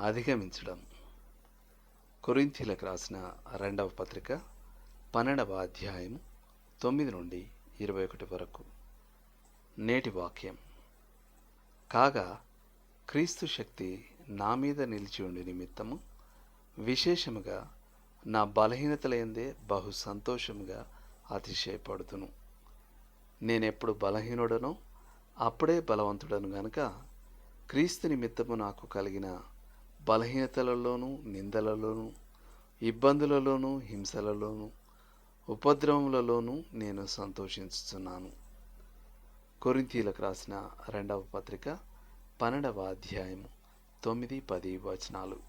అధిగమించడం. కొరింథీలకు రాసిన రెండవ పత్రిక పన్నెండవ అధ్యాయం తొమ్మిది నుండి ఇరవై ఒకటి వరకు. నేటి వాక్యం. కాగా క్రీస్తు శక్తి నా మీద నిలిచి ఉండి నిమిత్తము విశేషముగా నా బలహీనతలైందే బహు సంతోషముగా అతిశయపడుతును. నేనెప్పుడు బలహీనుడనో అప్పుడే బలవంతుడను గనుక క్రీస్తు నిమిత్తము నాకు కలిగిన బలహీనతలలోనూ నిందలలోనూ ఇబ్బందులలోనూ హింసలలోనూ ఉపద్రవములలోనూ నేను సంతోషించుతున్నాను కొరింతీలకు రాసిన రెండవ పత్రిక పన్నెండవ అధ్యాయం తొమ్మిది పది వచనాలు.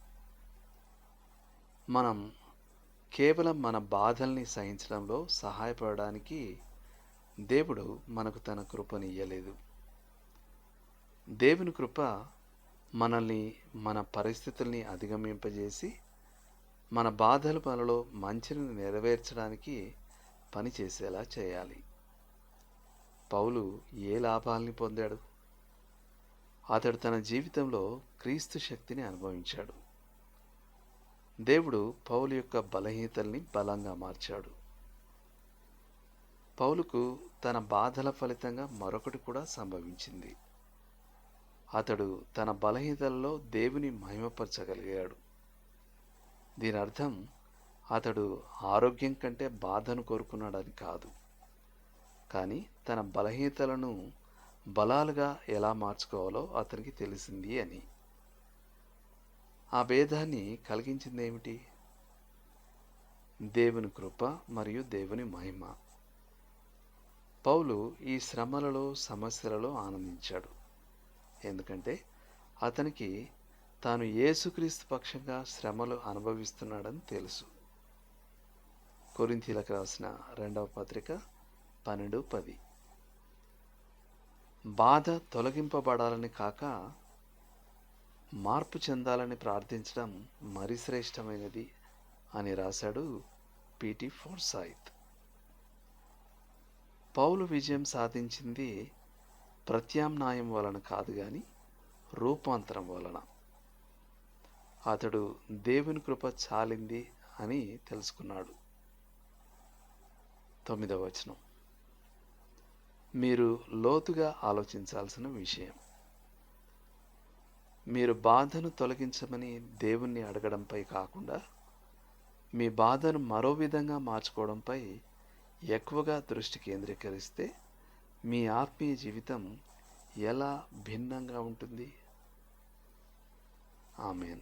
మనం కేవలం మన బాధల్ని సహించడంలో సహాయపడడానికి దేవుడు మనకు తన కృపని ఇయ్యలేదు. దేవుని కృప మనల్ని మన పరిస్థితుల్ని అధిగమింపజేసి మన బాధల పనిలో మంచిని నెరవేర్చడానికి పనిచేసేలా చేయాలి. పౌలు ఏ లాభాల్ని పొందాడు? అతడు తన జీవితంలో క్రీస్తు శక్తిని అనుభవించాడు. దేవుడు పౌలు యొక్క బలహీనతల్ని బలంగా మార్చాడు. పౌలుకు తన బాధల ఫలితంగా మరొకటి కూడా సంభవించింది. అతడు తన బలహీనతల్లో దేవుని మహిమపరచగలిగాడు. దీని అర్థం అతడు ఆరోగ్యం కంటే బాధను కోరుకున్నాడని కాదు. కానీ తన బలహీనతలను బలాలుగా ఎలా మార్చుకోవాలో అతనికి తెలిసింది అని. ఆ భేదాన్ని కలిగించింది ఏమిటి దేవుని కృప మరియు దేవుని మహిమ. పౌలు ఈ శ్రమలలో సమస్యలలో ఆనందించాడు. ఎందుకంటే అతనికి తాను యేసుక్రీస్తు పక్షంగా శ్రమలు అనుభవిస్తున్నాడని తెలుసు. కొరింథీలకు రాసిన రెండవ పత్రిక పన్నెండు పది. బాధ తొలగింపబడాలని కాక మార్పు చెందాలని ప్రార్థించడం మరి శ్రేష్టమైనది అని రాశాడు పిటి ఫోర్సాయిత్. పౌలు విజయం సాధించింది ప్రత్యామ్నాయం వలన కాదు కానీ రూపాంతరం వలన. అతడు దేవుని కృప చాలింది అని తెలుసుకున్నాడు. తొమ్మిదవ వచనం. మీరు లోతుగా ఆలోచించాల్సిన విషయం. మీరు బాధను తొలగించమని దేవుణ్ణి అడగడంపై కాకుండా మీ బాధను మరో విధంగా మార్చుకోవడంపై ఎక్కువగా దృష్టి కేంద్రీకరిస్తే మీ ఆత్మీయ జీవితం ఎలా భిన్నంగా ఉంటుంది? ఆమెన్.